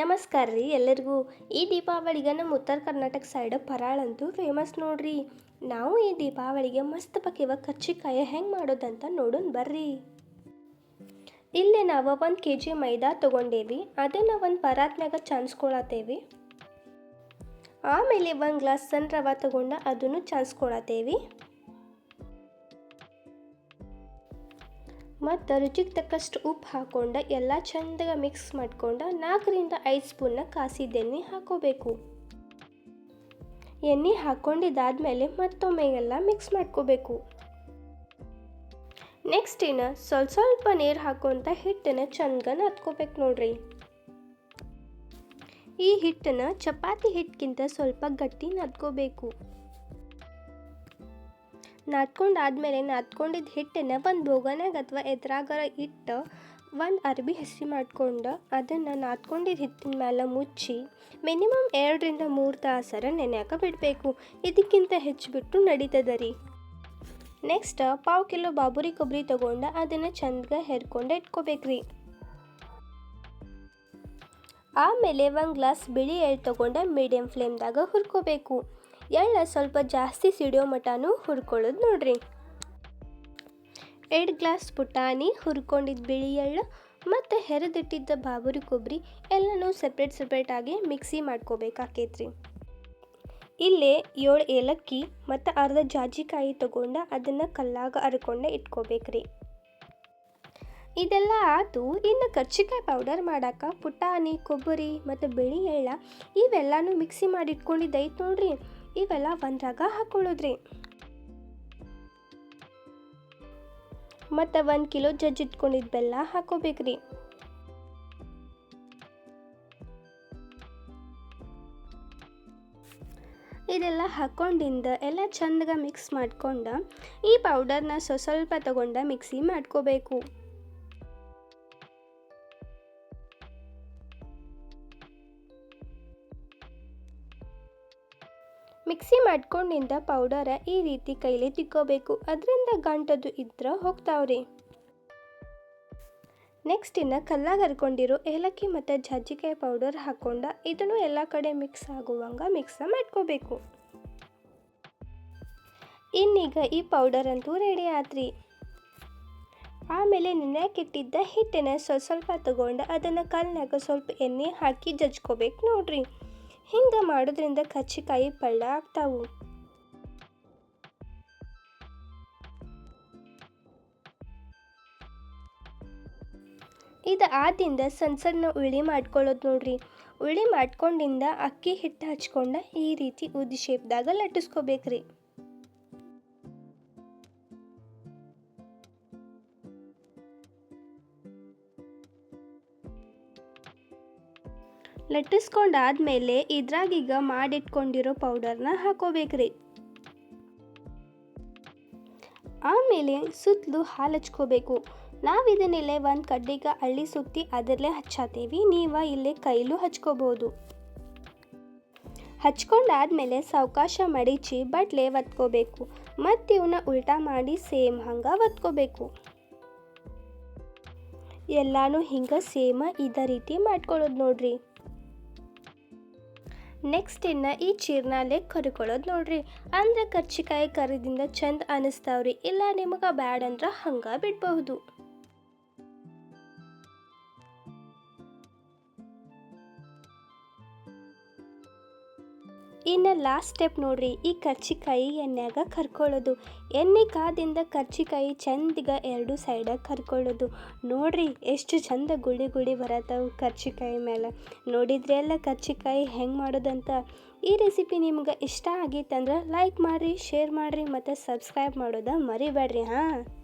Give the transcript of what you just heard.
ನಮಸ್ಕಾರ ರೀ, ಎಲ್ಲರಿಗೂ. ಈ ದೀಪಾವಳಿಗೆ ನಮ್ಮ ಉತ್ತರ ಕರ್ನಾಟಕ ಸೈಡ್ ಪರಾಳ್ ಅಂತೂ ಫೇಮಸ್ ನೋಡ್ರಿ. ನಾವು ಈ ದೀಪಾವಳಿಗೆ ಮಸ್ತ್ ಪಕ್ಕಿವ ಕರ್ಚಿಕಾಯ ಹೆಂಗೆ ಮಾಡೋದಂತ ನೋಡೋಣ ಬರ್ರಿ. ಇಲ್ಲಿ ನಾವು ಒಂದು ಕೆ ಜಿ ಮೈದಾ ತೊಗೊಂಡೇವಿ, ಅದನ್ನು ಒಂದು ಪರಾತ್ನಾಗ ಚಾನ್ಸ್ಕೊಳತ್ತೇವಿ. ಆಮೇಲೆ ಒಂದು ಗ್ಲಾಸ್ ಸಣ್ಣ ರವೆ ತೊಗೊಂಡು ಅದನ್ನು ಚಾನ್ಸ್ಕೊಳತ್ತೇವಿ. ಮತ್ತು ರುಚಿಗೆ ತಕ್ಕಷ್ಟು ಉಪ್ಪು ಹಾಕ್ಕೊಂಡು ಎಲ್ಲ ಚಂದಾಗ ಮಿಕ್ಸ್ ಮಾಡ್ಕೊಂಡು ನಾಲ್ಕರಿಂದ ಐದು ಸ್ಪೂನ್ನ ಕಾಸಿದ ಎಣ್ಣೆ ಹಾಕೋಬೇಕು. ಎಣ್ಣೆ ಹಾಕ್ಕೊಂಡಿದ್ದಾದ್ಮೇಲೆ ಮತ್ತೊಮ್ಮೆ ಎಲ್ಲ ಮಿಕ್ಸ್ ಮಾಡ್ಕೋಬೇಕು. ನೆಕ್ಸ್ಟ್ ಇನ್ನು ಸ್ವಲ್ಪ ಸ್ವಲ್ಪ ನೀರು ಹಾಕೊಂತ ಹಿಟ್ಟನ್ನು ಚಂದಗ ಹತ್ಕೋಬೇಕು ನೋಡ್ರಿ. ಈ ಹಿಟ್ಟನ್ನು ಚಪಾತಿ ಹಿಟ್ಟಿಗಿಂತ ಸ್ವಲ್ಪ ಗಟ್ಟಿ ನಾದ್ಕೋಬೇಕು ನಾದ್ಕೊಂಡಾದ್ಮೇಲೆ ನಾದ್ಕೊಂಡಿದ್ದ ಹಿಟ್ಟನ್ನು ಒಂದು ಬೋಗನ್ಯಾಗ ಅಥವಾ ಎದ್ರಾಗಾರ ಇಟ್ಟು ಒಂದು ಅರ್ಬಿ ಹಸಿ ಮಾಡ್ಕೊಂಡು ಅದನ್ನು ನಾದ್ಕೊಂಡಿದ್ದ ಹಿಟ್ಟಿನ ಮೇಲೆ ಮುಚ್ಚಿ ಮಿನಿಮಮ್ ಎರಡರಿಂದ ಮೂರು ತಾಸರ ನೆನೆಯಾಕ ಬಿಡಬೇಕು. ಇದಕ್ಕಿಂತ ಹೆಚ್ಚು ಬಿಟ್ಟು ನಡೀತದ ರೀ. ನೆಕ್ಸ್ಟ್ ಪಾವು ಕಿಲೋ ಬಾಬುರಿ ಕೊಬ್ಬರಿ ತೊಗೊಂಡು ಅದನ್ನು ಚಂದಗ ಹೆರ್ಕೊಂಡು ಇಟ್ಕೋಬೇಕ್ರಿ ಆಮೇಲೆ ಒಂದು ಗ್ಲಾಸ್ ಬಿಳಿ ಎಳ್ಳು ತೊಗೊಂಡು ಮೀಡಿಯಮ್ ಫ್ಲೇಮ್ದಾಗ ಹುರ್ಕೋಬೇಕು. ಎಳ್ಳ ಸ್ವಲ್ಪ ಜಾಸ್ತಿ ಸಿಡಿಯೋ ಮಟನೂ ಹುರ್ಕೊಳ್ಳೋದು ನೋಡ್ರಿ. ಎರಡು ಗ್ಲಾಸ್ ಪುಟಾಣಿ ಹುರ್ಕೊಂಡಿದ್ದ ಬಿಳಿ ಎಳ್ಳು ಮತ್ತು ಹೆರೆದಿಟ್ಟಿದ್ದ ಬಾಬುರಿ ಕೊಬ್ಬರಿ ಎಲ್ಲನೂ ಸಪ್ರೇಟ್ ಸಪ್ರೇಟಾಗಿ ಮಿಕ್ಸಿ ಮಾಡ್ಕೋಬೇಕಾಕೈತ್ರಿ. ಇಲ್ಲೇ ಏಳು ಏಲಕ್ಕಿ ಮತ್ತು ಅರ್ಧ ಜಾಜಿಕಾಯಿ ತೊಗೊಂಡು ಅದನ್ನು ಕಲ್ಲಾಗ ಅರ್ಕೊಂಡೆ ಇಟ್ಕೋಬೇಕ್ರಿ. ಇದೆಲ್ಲ ಆತು ಇನ್ನು ಕರ್ಚಿಕಾಯಿ ಪೌಡರ್ ಮಾಡಾಕ ಪುಟಾಣಿ ಕೊಬ್ಬರಿ ಮತ್ತು ಬಿಳಿ ಎಳ್ಳ ಇವೆಲ್ಲನೂ ಮಿಕ್ಸಿ ಮಾಡಿ ಇಟ್ಕೊಂಡಿದ್ದೈತೆ ನೋಡ್ರಿ. ಇವೆಲ್ಲ ಒಂದ್ರಾಗ ಹಾಕೊಳ್ಳೋದ್ರಿ. ಮತ್ತು ಒಂದು ಕಿಲೋ ಜಜ್ಜಿಟ್ಕೊಂಡಿದ್ದ ಬೆಲ್ಲ ಹಾಕೋಬೇಕ್ರಿ. ಇದೆಲ್ಲ ಹಾಕೊಂಡಿಂದ ಎಲ್ಲ ಚಂದಗ ಮಿಕ್ಸ್ ಮಾಡ್ಕೊಂಡು, ಈ ಪೌಡರ್ನ ಸ್ವ ಸ್ವಲ್ಪ ತಗೊಂಡು ಮಿಕ್ಸಿ ಮಾಡ್ಕೋಬೇಕು. ಮಿಕ್ಸಿ ಮಾಡ್ಕೊಂಡಿಂದ ಪೌಡರ ಈ ರೀತಿ ಕೈಲಿ ತಿಕ್ಕೋಬೇಕು. ಅದರಿಂದ ಗಂಟದು ಇದ್ರ ಹೋಗ್ತಾವ್ರಿ. ನೆಕ್ಸ್ಟ್ ಇನ್ನು ಕಲ್ಲಾಗ ಹರ್ಕೊಂಡಿರೋ ಏಲಕ್ಕಿ ಮತ್ತು ಜಜ್ಜಿಕಾಯಿ ಪೌಡರ್ ಹಾಕೊಂಡ ಇದನ್ನು ಎಲ್ಲ ಕಡೆ ಮಿಕ್ಸ್ ಆಗುವಂಗ ಮಿಕ್ಸ ಮಾಡ್ಕೋಬೇಕು. ಇನ್ನೀಗ ಈ ಪೌಡರ್ ಅಂತೂ ರೆಡಿ ಆತ್ರಿ. ಆಮೇಲೆ ನೆನೆಯಾಕಿಟ್ಟಿದ್ದ ಹಿಟ್ಟಿನ ಸ್ವಲ್ಪ ಸ್ವಲ್ಪ ತಗೊಂಡು ಅದನ್ನು ಕಲ್ನಾಗ ಸ್ವಲ್ಪ ಎಣ್ಣೆ ಹಾಕಿ ಜಜ್ಕೋಬೇಕು ನೋಡ್ರಿ. ಹಿಂಗೆ ಮಾಡೋದ್ರಿಂದ ಕಚ್ಚಿಕಾಯಿ ಪಳ್ಳ ಆಗ್ತಾವು. ಇದು ಆದಿಂದ ಸಣ್ಣ ಸಣ್ಣ ಉಳಿ ಮಾಡ್ಕೊಳ್ಳೋದು ನೋಡ್ರಿ. ಉಳಿ ಮಾಡ್ಕೊಂಡಿಂದ ಅಕ್ಕಿ ಹಿಟ್ಟು ಹಚ್ಕೊಂಡ ಈ ರೀತಿ ಉದ್ದಿ ಶೇಪ್ದಾಗ ಲಟ್ಟಿಸ್ಕೋಬೇಕ್ರಿ. ಲಟ್ಟಿಸ್ಕೊಂಡಾದ್ಮೇಲೆ ಇದ್ರಾಗೀಗ ಮಾಡಿಟ್ಕೊಂಡಿರೋ ಪೌಡರ್ನ ಹಾಕೋಬೇಕ್ರಿ. ಆಮೇಲೆ ಸುತ್ತಲೂ ಹಾಲು ಹಚ್ಕೋಬೇಕು ನಾವು ಇದನ್ನೆಲ್ಲ ಒಂದು ಕಡ್ಡಿಗೆ ಹಳ್ಳಿ ಸುತ್ತಿ ಅದರಲ್ಲೇ ಹಚ್ಚಾತೀವಿ. ನೀವು ಇಲ್ಲೇ ಕೈಲೂ ಹಚ್ಕೋಬೋದು. ಹಚ್ಕೊಂಡಾದ್ಮೇಲೆ ಸಾವಕಾಶ ಮಡಿಚಿ ಬಟ್ಲೆ ಒತ್ಕೋಬೇಕು. ಮತ್ತು ಇವನ್ನ ಉಲ್ಟಾ ಮಾಡಿ ಸೇಮ್ ಹಂಗೆ ಒತ್ಕೋಬೇಕು. ಎಲ್ಲಾನು ಹಿಂಗೆ ಸೇಮ ಇದೇ ರೀತಿ ಮಾಡ್ಕೊಳ್ಳೋದು ನೋಡ್ರಿ. ನೆಕ್ಸ್ಟ್ ಇನ್ನು ಈ ಚೀರ್ನಾಲೆ ಕರ್ಕೊಳ್ಳೋದು ನೋಡ್ರಿ. ಅಂದ್ರೆ ಕರ್ಚಿಕಾಯಿ ಕರಿದಿಂದ ಚಂದ ಅನಿಸ್ತಾವ್ರಿ. ಇಲ್ಲ ನಿಮಗೆ ಬ್ಯಾಡ್ ಅಂದ್ರೆ ಹಂಗೆ ಬಿಡಬಹುದು. ಇನ್ನು ಲಾಸ್ಟ್ ಸ್ಟೆಪ್ ನೋಡ್ರಿ, ಈ ಕರ್ಚಿಕಾಯಿ ಎಣ್ಣೆಯಾಗ ಕರ್ಕೊಳ್ಳೋದು. ಎಣ್ಣೆ ಕಾದಿಂದ ಕರ್ಚಿಕಾಯಿ ಚಂದಿಗ ಎರಡು ಸೈಡಾಗ ಕರ್ಕೊಳ್ಳೋದು. ನೋಡ್ರಿ, ಎಷ್ಟು ಚಂದ ಗುಳಿ ಗುಳಿ ಬರತ್ತವು ಕರ್ಚಿಕಾಯಿ ಮೇಲೆ ನೋಡಿದ್ರೆ ಎಲ್ಲ ಕರ್ಚಿಕಾಯಿ ಹೆಂಗೆ ಮಾಡೋದಂತ. ಈ ರೆಸಿಪಿ ನಿಮ್ಗೆ ಇಷ್ಟ ಆಗಿತ್ತಂದ್ರೆ ಲೈಕ್ ಮಾಡಿರಿ ಶೇರ್ ಮಾಡಿರಿ, ಮತ್ತು ಸಬ್ಸ್ಕ್ರೈಬ್ ಮಾಡೋದ ಮರಿಬೇಡ್ರಿ, ಹಾಂ?